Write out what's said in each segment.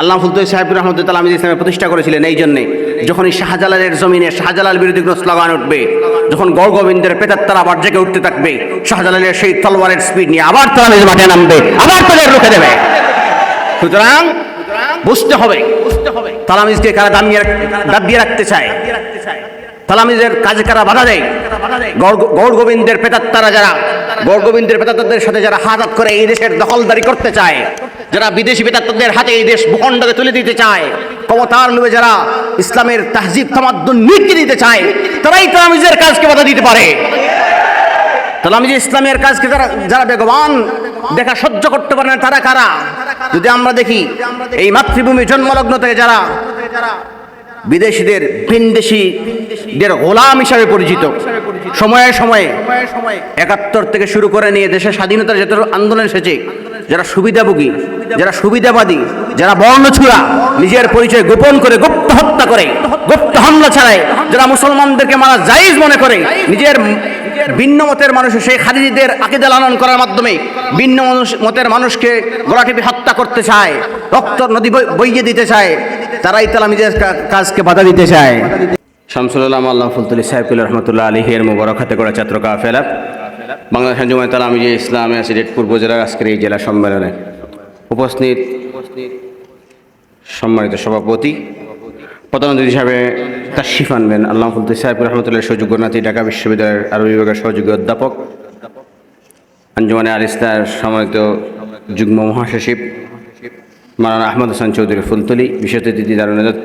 আল্লাহ ফুলতুল সাহেব রহমতুল্লাহ আমিদ ইসলামে প্রতিষ্ঠা করেছিলেন এই জন্যে। যখন এই শাহজালালের জমিনে শাহজালাল বিরোধী কোনো স্লোগান উঠবে, যখন গড় গোবিন্দের পেতার তারা আবার জেগে উঠতে থাকবে, শাহজালালের সেই তলোয়ারের স্পিড নিয়ে আবার তারা নিজ মাঠে নামবে, আবার তাদের রুখে দেবে। সুতরাং বুঝতে হবে তালামিজকে কারা দামিয়ে দাবিয়ে রাখতে চায়? তালামিজের কাজে কারা বাধা দেয়? গৌর- গোবিন্দের পেতাত্তারা যারা গৌর গোবিন্দের পেতাত্তাদের সাথে যারা হাত করে এই দেশের দখলদারি করতে চায় যারা বিদেশি পেতাত্তাদের হাতে এই দেশ ভূখণ্ডকে তুলে দিতে চায়, ক্ষমতার লোভে যারা ইসলামের তাহজিব, তামাদ্দুন নিয়ে দিতে চায়, তারাই তালামিজের কাজকে বাধা দিতে পারে। তালামিজ ইসলামের কাজকে যারা যারা বেগবান, দেখা সহ্য করতে পারে না, তারা কারা? যদি আমরা দেখি, এই মাতৃভূমি জন্মলগ্ন থেকে যারা বিদেশিদের, ভিনদেশিদের গোলাম হিসাবে পরিচিত, সময়ে সময়ে একাত্তর থেকে শুরু করে নিয়ে দেশের স্বাধীনতার যত আন্দোলন এসেছে যারা সুবিধাভোগী, যারা সুবিধাবাদী, যারা বর্ণছুরা, নিজের পরিচয় গোপন করে গুপ্ত হত্যা করে, গুপ্ত হামলা ছাড়ায় যারা মুসলমানদেরকে মারা জায়েজ মনে করে, নিজের ভিন্ন মতের মানুষ সেই খারিজিদের আকিদা লালন করার মাধ্যমে ভিন্ন মতের মানুষকে গোলাটিপি হত্যা করতে চায়, রক্ত নদী বই- বইয়ে দিতে চায়, তারাই তালামিদের নিজের কাজকে বাধা দিতে চায়। শামসুল্লাহ আল্লাহ ফুলতুলি সাহেবুল রহমতুল্লাহ আলহের মুবারক হাতে করা ছাত্র কাফেলা। বাংলাদেশ জুমায় তালামিজে ইসলামে সিলেট পূর্ব জেলার আজকের এই জেলা সম্মেলনে উপস্থিত সম্মানিত সভাপতি, প্রধান অতিথি হিসাবে তাশিফ আনবেন আল্লাহ ফুলতুল সাহেব রহমতুল্লাহ সুযোগ্য নাতি, ঢাকা বিশ্ববিদ্যালয়ের আরবি বিভাগের সহযোগী অধ্যাপক, আঞ্জুমানে আল ইসলার সম্মানিত যুগ্ম মহাসচিব, মারানা আহমদ হাসান চৌধুরী ফুলতলি, বিশেষ অতিথি দারুনাজাত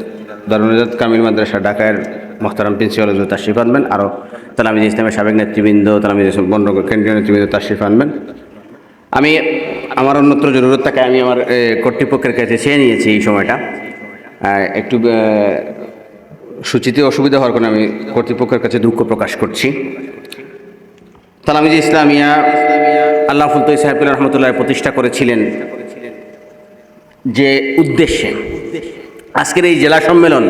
দারুনাজাত কামিল মাদ্রাসা, ঢাকার মোহতারাম প্রিন্সিপাল তাশরিফ আনবেন আরও তালামিজ ইসলামের সাবেক নেতৃবৃন্দ, তালামিজ বন্ড কেন্দ্রীয় নেতৃবৃন্দ তাশরিফ আনবেন। আমি আমার অন্যত্র জরুরত থাকে, আমি আমার কর্তৃপক্ষের কাছে চেয়ে নিয়েছি এই সময়টা। একটু সূচিতে অসুবিধা হওয়ার কারণে আমি কর্তৃপক্ষের কাছে দুঃখ প্রকাশ করছি। তালামিজ ইসলামিয়া, আল্লাহ ফুলতই সাহেবুল রহমতুল্লাহ প্রতিষ্ঠা করেছিলেন যে উদ্দেশ্যে আজকের এই জেলা সম্মেলন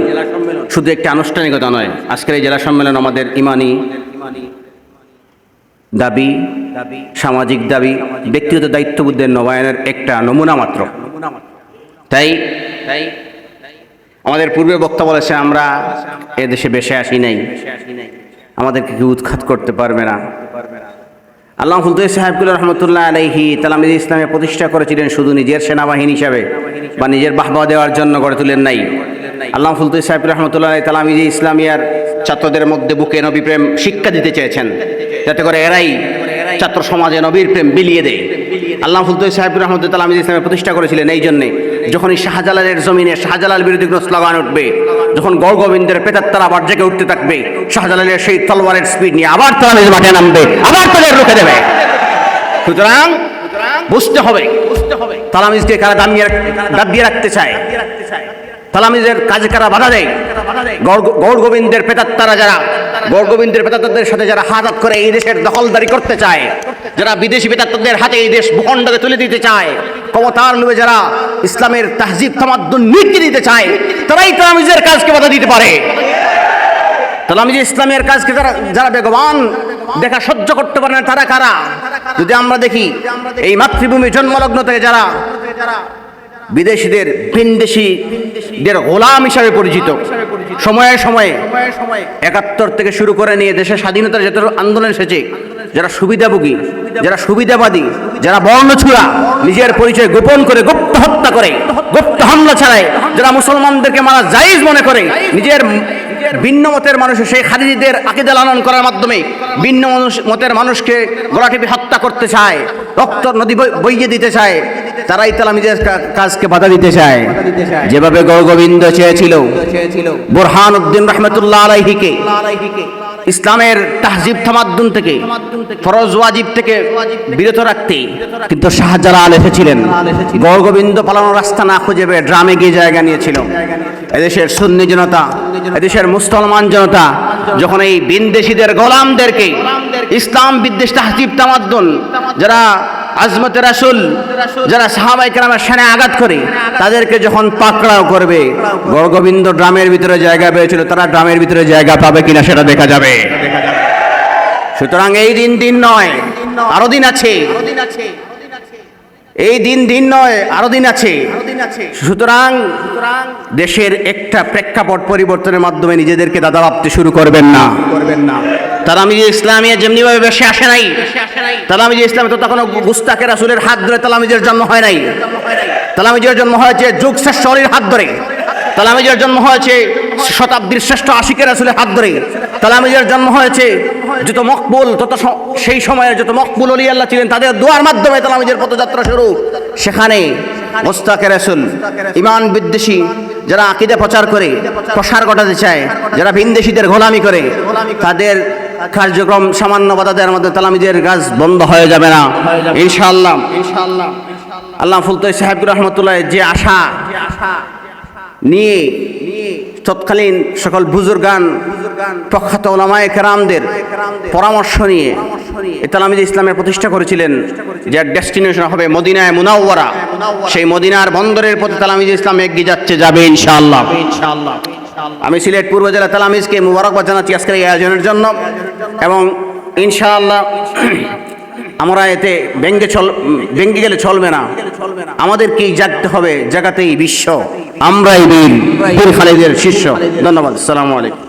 শুধু একটি আনুষ্ঠানিকতা নয়, আজকের এই জেলা সম্মেলন আমাদের ইমানি দাবি, সামাজিক দাবি, ব্যক্তিগত দায়িত্ববোধের নবায়নের একটা নমুনা মাত্র। তাই তাই আমাদের পূর্বে বক্তা বলেছে, আমরা এদেশে বেশে আসি নাই। আমাদেরকে কেউ উৎখাত করতে পারবে না। আল্লাহ ফুলতুল সাহেবুল রহমতুল্লাহ আলাইহি তালামিদ ইসলামে প্রতিষ্ঠা করেছিলেন শুধু নিজের সেনাবাহিনী হিসাবে বা নিজের বাহবা দেওয়ার জন্য গড়ে তুলেন নাই। আল্লাহ ফুলতুল সাহেব রহমতুল্লাহ আলাই তালামিজ ইসলামিয়ার ছাত্রদের মধ্যে বুকে নবী প্রেম শিক্ষা দিতে চেয়েছেন, যাতে করে এরাই ছাত্র সমাজে নবীর প্রেম বিলিয়ে দেয়। আল্লাহ ফুলতুল সাহেব রহমতুল্লাহ আলামিজ ইসলামে প্রতিষ্ঠা করেছিলেন এই জন্যে। যখন এই শাহজালালের জমিনে শাহজালাল বিরোধী কোনো স্লোগান উঠবে, যখন গড় গোবিন্দের পেতার তারা আবার জেগে উঠতে থাকবে, শাহজালালের সেই তলোয়ারের স্পিড নিয়ে আবার তারা নিজ মাঠে নামবে, আবার তাদের রুখে দেবে। সুতরাং বুঝতে হবে বুঝতে হবে তালামিজকে কারা দামিয়ে রাখ- দাবিয়ে রাখতে চায়? তালামিজের কাজে কারা বাধা দেয়? গৌর- গৌর গোবিন্দের পেতাত্তারা যারা গৌর গোবিন্দের পেতাত্তাদের সাথে যারা হাত করে এই দেশের দখলদারি করতে চায় যারা বিদেশি পেতাত্তাদের হাতে এই দেশ ভূখণ্ডকে তুলে দিতে চায়, ক্ষমতার লোভে যারা ইসলামের তাহজিব, তামাদ্দুন নিয়ে দিতে চায়, তারাই তালামিজের কাজকে বাধা দিতে পারে। তালামিজ ইসলামের কাজকে যারা যারা বেগবান, দেখা সহ্য করতে পারে না, তারা কারা? যদি আমরা দেখি, এই মাতৃভূমি জন্মলগ্ন থেকে যারা বিদেশিদের, ভিনদেশিদের গোলাম হিসাবে পরিচিত, সময়ে সময়ে একাত্তর থেকে শুরু করে নিয়ে দেশের স্বাধীনতার যত আন্দোলন এসেছে যারা সুবিধাভোগী, যারা সুবিধাবাদী, যারা বর্ণছুরা, নিজের পরিচয় গোপন করে গুপ্ত হত্যা করে, গুপ্ত হামলা ছাড়ায় যারা মুসলমানদেরকে মারা জায়েজ মনে করে, নিজের ভিন্ন মতের মানুষ সেই খারিজিদের আকিদা লালন করার মাধ্যমে ভিন্ন মতের মানুষকে গোলাটিপি হত্যা করতে চায়, রক্ত নদী বই- বইয়ে দিতে চায় তারাই তালামিদের কাজকে বাধা দিতে চায়। যেভাবে গৌরগোবিন্দ চেয়েছিল। বোরহান উদ্দিন রহমতুল্লাহ আলাইহিকে ইসলামের তাহজিব থামাদ্দুন থেকে, ফরজ ওয়াজিব থেকে বিরত রাখতে কিন্তু শাহজালাল এসেছিলেন। গৌরগোবিন্দ পালানোর রাস্তা না খুঁজে পেয়ে ড্রামে গিয়ে জায়গা নিয়েছিল। এদেশের সুন্নি জনতা, এদেশের মুসলমান জনতা যখন এই বিনদেশিদের গোলামদেরকে ইসলাম বিদ্বেষ তাহজিব তামাদ্দুন যারা আজমতে রাসুল, যারা সাহাবাই কেরামের সেনে আঘাত করে, তাদেরকে যখন পাকড়াও করবে গড়গোবিন্দ ড্রামের ভিতরে জায়গা পেয়েছিল, তারা ড্রামের ভিতরে জায়গা পাবে কিনা সেটা দেখা যাবে। সুতরাং এই দিন দিন নয়, আরও দিন আছে। এই দিন দিন নয়, আরও দিন আছে। সুতরাং দেশের একটা প্রেক্ষাপট পরিবর্তনের মাধ্যমে নিজেদেরকে দাদা ভাবতে শুরু করবেন না করবেন না। তারা আমি যে ইসলামিয়া যেমনিভাবে বেশি আসে নাই, তারা আমি যে ইসলামে তো তখন গুস্তাকে রাসুলের হাত ধরে তালামিজের জন্ম হয় নাই। তালামিজের জন্ম হয়েছে যুগ শ্রেষ্ঠ হাত ধরে। তালামিজের জন্ম হয়েছে শতাব্দীর শ্রেষ্ঠ আশিকের রাসুলের হাত ধরে। তালামিজের জন্ম হয়েছে যত মকবুল, তত সেই সময়ের যত মকবুল অলি আল্লাহ ছিলেন, তাদের দোয়ার মাধ্যমে তালামিজের পথযাত্রা শুরু। সেখানে মোস্তাকে রাসুল ইমান বিদ্বেষী, যারা আকিদে প্রচার করে, প্রসার ঘটাতে চায়, যারা ভিনদেশীদের গোলামি করে, তাদের কার্যক্রম সামান্য বাধা দেওয়ার মধ্যে তালামিদের গাছ বন্ধ হয়ে যাবে না। ইনশাআল্লাহ। ইনশাআল্লাহ আল্লাহ ফুলতৈ সাহেবুর রহমতুল্লাহ যে আশা নিয়ে তৎকালীন সকল বুজুর্গান, প্রখ্যাত ওলামায়ে কেরামদের পরামর্শ নিয়ে এ তালামিজ ইসলামের প্রতিষ্ঠা করেছিলেন, যার ডেস্টিনেশন হবে মদিনায় মুনাওয়ারা। সেই মদিনার বন্দরের প্রতি তালামিজ ইসলাম এগিয়ে যাচ্ছে, যাবে ইনশাআল্লাহ। আমি সিলেট পূর্ব জেলা তালামিজকে মুবারকবাদ জানাচ্ছি আজকের এই আয়োজনের জন্য। এবং ইনশাআল্লাহ আমরা এতে ব্যঙ্গে চল ব্যঙ্গে গেলে চলবে না। আমাদেরকেই জাগতে হবে? জাগাতেই বিশ্ব। আমরাই বীর খালিদের শিষ্য। ধন্যবাদ। সালামু আলাইকুম।